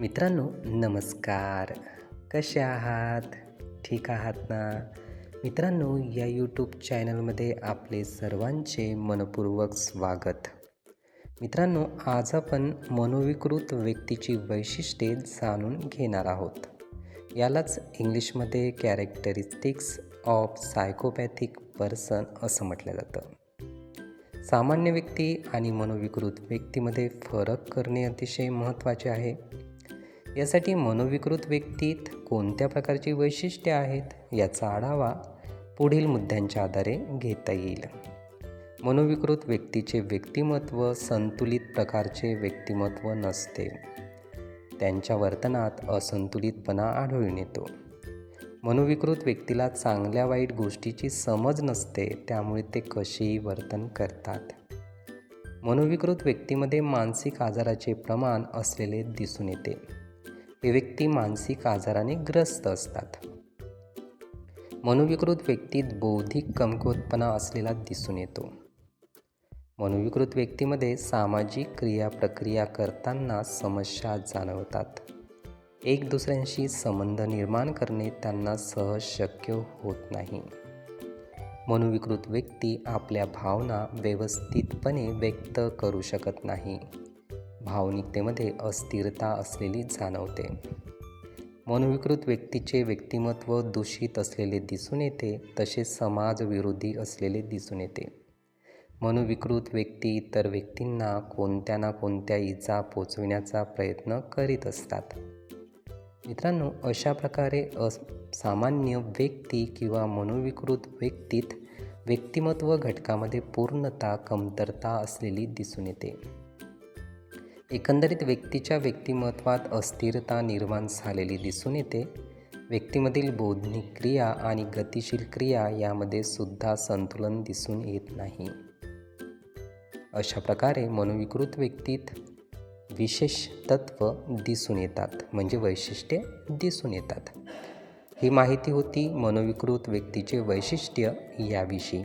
मित्रांनो नमस्कार. कसे आहात? ठीक आहात ना? मित्रांनो या यूट्यूब चॅनलमध्ये आपले सर्वांचे मनपूर्वक स्वागत. मित्रांनो आज आपण मनोविकृत व्यक्तीची वैशिष्ट्ये जाणून घेणार आहोत. यालाच इंग्लिशमध्ये कॅरेक्टरिस्टिक्स ऑफ सायकोपॅथिक पर्सन असं म्हटलं जातं. सामान्य व्यक्ती आणि मनोविकृत व्यक्तीमध्ये फरक करणे अतिशय महत्त्वाचे आहे. यासाठी मनोविकृत व्यक्तीत कोणत्या प्रकारची वैशिष्ट्ये आहेत याचा आढावा पुढील मुद्द्यांच्या आधारे घेता येईल. मनोविकृत व्यक्तीचे व्यक्तिमत्व संतुलित प्रकारचे व्यक्तिमत्व नसते. त्यांच्या वर्तनात असंतुलितपणा आढळून येतो. मनोविकृत व्यक्तीला चांगल्या वाईट गोष्टीची समज नसते त्यामुळे ते कसेही वर्तन करतात. मनोविकृत व्यक्तीमध्ये मानसिक आजाराचे प्रमाण असलेले दिसून येते. व्यक्ती मानसिक आजाराने ग्रस्त असतात. मनोविकृत व्यक्तीत बौद्धिक कमकुवतपणा असलेला दिसून येतो. मनोविकृत व्यक्तीमध्ये सामाजिक क्रिया प्रक्रिया करताना समस्या जाणवतात. एक दुसऱ्यांशी संबंध निर्माण करणे त्यांना सहज शक्य होत नाही. मनोविकृत व्यक्ती आपल्या भावना व्यवस्थितपणे व्यक्त करू शकत नाही. भावनिकतेमध्ये अस्थिरता असलेली जाणवते. मनोविकृत व्यक्तीचे व्यक्तिमत्व दूषित असलेले दिसून येते तसेच समाजविरोधी असलेले दिसून येते. मनोविकृत व्यक्ती इतर व्यक्तींना कोणत्या ना कोणत्या इजा पोचविण्याचा प्रयत्न करीत असतात. मित्रांनो अशा प्रकारे असामान्य व्यक्ती किंवा मनोविकृत व्यक्तीत व्यक्तिमत्व घटकामध्ये पूर्णता कमतरता असलेली दिसून येते. एकंदरीत व्यक्तीच्या व्यक्तिमत्वात अस्थिरता निर्माण झालेली दिसून येते. व्यक्तीमधील बौद्धिक क्रिया आणि गतिशील क्रिया यामध्ये सुद्धा संतुलन दिसून येत नाही. अशा प्रकारे मनोविकृत व्यक्तीत विशेष तत्व दिसून येतात म्हणजे वैशिष्ट्ये दिसून येतात. ही माहिती होती मनोविकृत व्यक्तीचे वैशिष्ट्य याविषयी.